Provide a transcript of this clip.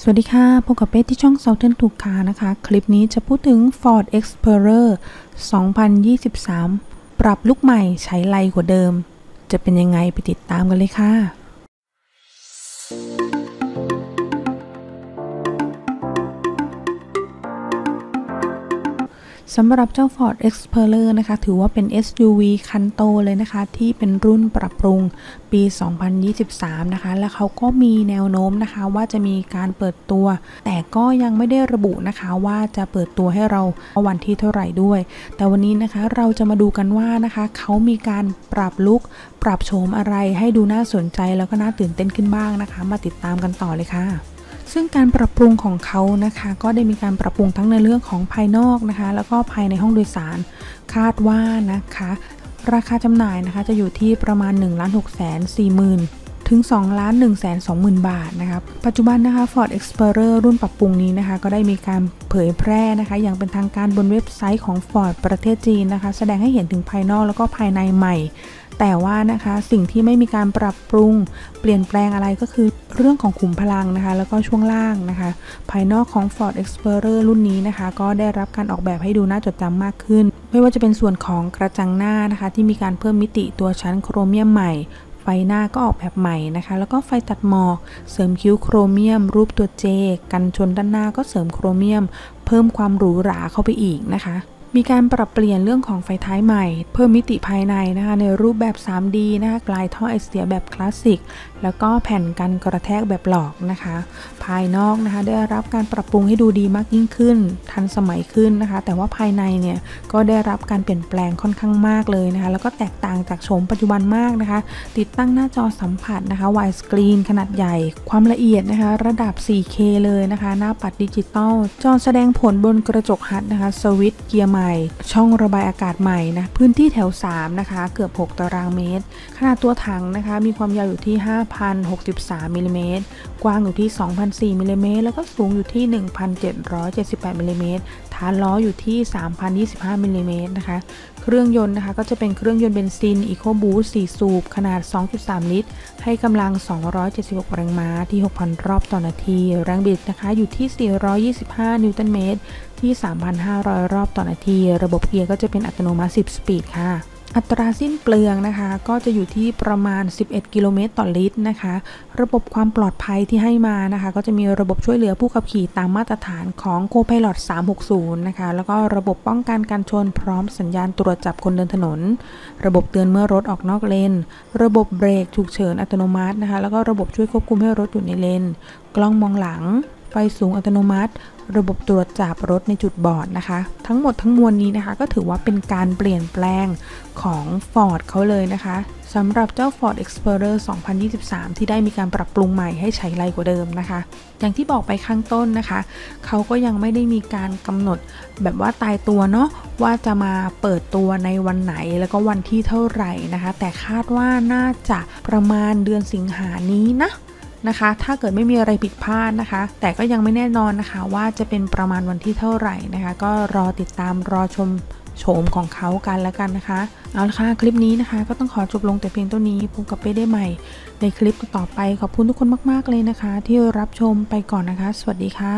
สวัสดีค่ะ พบกับเป้ที่ช่อง Southern ถูกคานะคะ คลิปนี้จะพูดถึง Ford Explorer 2023 ปรับลุกใหม่ใช้ไรกว่าเดิม จะเป็นยังไงไปติดตามกันเลยค่ะ สำหรับเจ้า Ford Explorer นะคะ ถือว่าเป็น SUV คันโตเลยนะคะ ที่เป็นรุ่นปรับปรุงปี 2023 นะคะ และเขาก็มีแนวโน้มนะคะ ว่าจะมีการเปิดตัว แต่ก็ยังไม่ได้ระบุนะคะว่าจะเปิดตัวให้เราวันที่เท่าไหร่ด้วย แต่วันนี้นะคะเราจะมาดูกันว่านะคะ เขามีการปรับลุกปรับโฉมอะไรให้ดูน่าสนใจแล้วก็น่าตื่นเต้นขึ้นบ้างนะคะ มาติดตามกันต่อเลยค่ะ ซึ่งการปรับปรุงของเขานะคะ ก็ได้มีการปรับปรุงทั้งในเรื่องของภายนอกนะคะ แล้วก็ภายในห้องโดยสาร คาดว่านะคะ ราคาจำหน่ายนะคะจะอยู่ที่ประมาณ 1 6 4 0 0 0 0ถึง2ล้าน1 2 0 0 0 0 บาทนะคะปัจจุบันนะคะ Ford Explorer รุ่นปรับปรุงนี้นะคะ ก็ได้มีการเผยแพร่นะคะ อย่างเป็นทางการบนเว็บไซต์ของ Ford ประเทศจีนนะคะ แสดงให้เห็นถึงภายนอกแล้วก็ภายในใหม่ แต่ว่านะคะสิ่งที่ไม่มีการปรับปรุง เปลี่ยนแปลงอะไรก็คือเรื่องของขุมพลังนะคะ แล้วก็ช่วงล่างนะคะ ภายนอกของ Ford Explorer รุ่นนี้นะคะ ก็ได้รับการออกแบบให้ดูน่าจดจำมากขึ้น ไม่ว่าจะเป็นส่วนของกระจังหน้านะคะ ที่มีการเพิ่มมิติตัวชั้นโครเมียมใหม่ไฟหน้าก็ออกแบบใหม่นะคะ แล้วก็ไฟตัดหมอก เสริมคิ้วโครเมียม รูปตัวเจ กันชนด้านหน้าก็เสริมโครเมียม เพิ่มความหรูหราเข้าไปอีกนะคะ มีการปรับเปลี่ยนเรื่องของไฟท้ายใหม่ เพิ่มมิติภายในนะคะในรูปแบบ 3D นะคะกลายท่อไอเสียแบบคลาสสิก แล้วก็แผ่นกันกระแทกแบบหลอกนะคะ ภายนอกนะคะได้รับการปรับปรุงให้ดูดีมากยิ่งขึ้น ทันสมัยขึ้นนะคะ แต่ว่าภายในเนี่ยก็ได้รับการเปลี่ยนแปลงค่อนข้างมากเลยนะคะ แล้วก็แตกต่างจากโฉมปัจจุบันมากนะคะ ติดตั้งหน้าจอสัมผัสนะคะวายสกรีนขนาดใหญ่ ความละเอียดนะคะ ระดับ 4K เลยนะคะ หน้าปัดดิจิตอลจอแสดงผลบนกระจกฮัดนะคะสวิตช์เกียร์ใหม่ช่องระบายอากาศใหม่นะพื้นที่แถว 3 นะคะ เกือบ 6 ตารางเมตร ขนาดตัวถังนะคะ มีความยาวอยู่ที่ 5,063มิลลิเมตรกว้างอยู่ที่ 2,004มิลลิเมตรแล้วก็สูงอยู่ที่ 1,778มิลลิเมตรฐานล้ออยู่ที่ 3,025มิลลิเมตรนะคะ เครื่องยนต์นะคะก็จะเป็นเครื่องยนต์เบนซิน EcoBoost 4 สูบ ขนาด 2.3 ลิตร ให้กำลัง 276แรงม้าที่ 6,000 รอบต่อนาที แรงบิดนะคะอยู่ที่ 425 นิวตันเมตร ที่ 3,500 รอบต่อนาที ระบบเกียร์ก็จะเป็นอัตโนมัติ 10 สปีดค่ะ อัตราสิ้นเปลืองนะคะ ก็จะอยู่ที่ประมาณ 11 กิโลเมตรต่อลิตรนะคะ ระบบความปลอดภัยที่ให้มานะคะ ก็จะมีระบบช่วยเหลือผู้ขับขี่ตามมาตรฐานของ Co-Pilot 360 นะคะ แล้วก็ระบบป้องกันการชนพร้อมสัญญาณตรวจจับคนเดินถนน ระบบเตือนเมื่อรถออกนอกเลน ระบบเบรกฉุกเฉินอัตโนมัตินะคะ แล้วก็ระบบช่วยควบคุมให้รถอยู่ในเลน กล้องมองหลัง ไฟสูงอัตโนมัติ ระบบตรวจจับรถในจุดบอดนะคะ ทั้งหมดทั้งมวลนี้นะคะ ก็ถือว่าเป็นการเปลี่ยนแปลงของ Ford เขาเลยนะคะสำหรับเจ้า Ford Explorer 2023 ที่ได้มีการปรับปรุงใหม่ให้ใช้ไรกว่าเดิมนะคะ อย่างที่บอกไปข้างต้นนะคะ เขาก็ยังไม่ได้มีการกำหนดแบบว่าตายตัวเนาะว่าจะมาเปิดตัวในวันไหนแล้วก็วันที่เท่าไหร่นะคะ แต่คาดว่าน่าจะประมาณเดือนสิงหานี้นะ นะคะ ถ้าเกิดไม่มีอะไรผิดพลาดนะคะ แต่ก็ยังไม่แน่นอนนะคะว่าจะเป็นประมาณวันที่เท่าไหร่นะคะ ก็รอติดตามรอชมโฉมของเขากันแล้วกันนะคะ เอาละค่ะ คลิปนี้นะคะ ก็ต้องขอจบลงแต่เพียงเท่านี้พบกับเป้ได้ใหม่ ในคลิปต่อไปขอบคุณทุกคนมาก ๆ เลยนะคะ ที่รับชมไปก่อนนะคะ สวัสดีค่ะ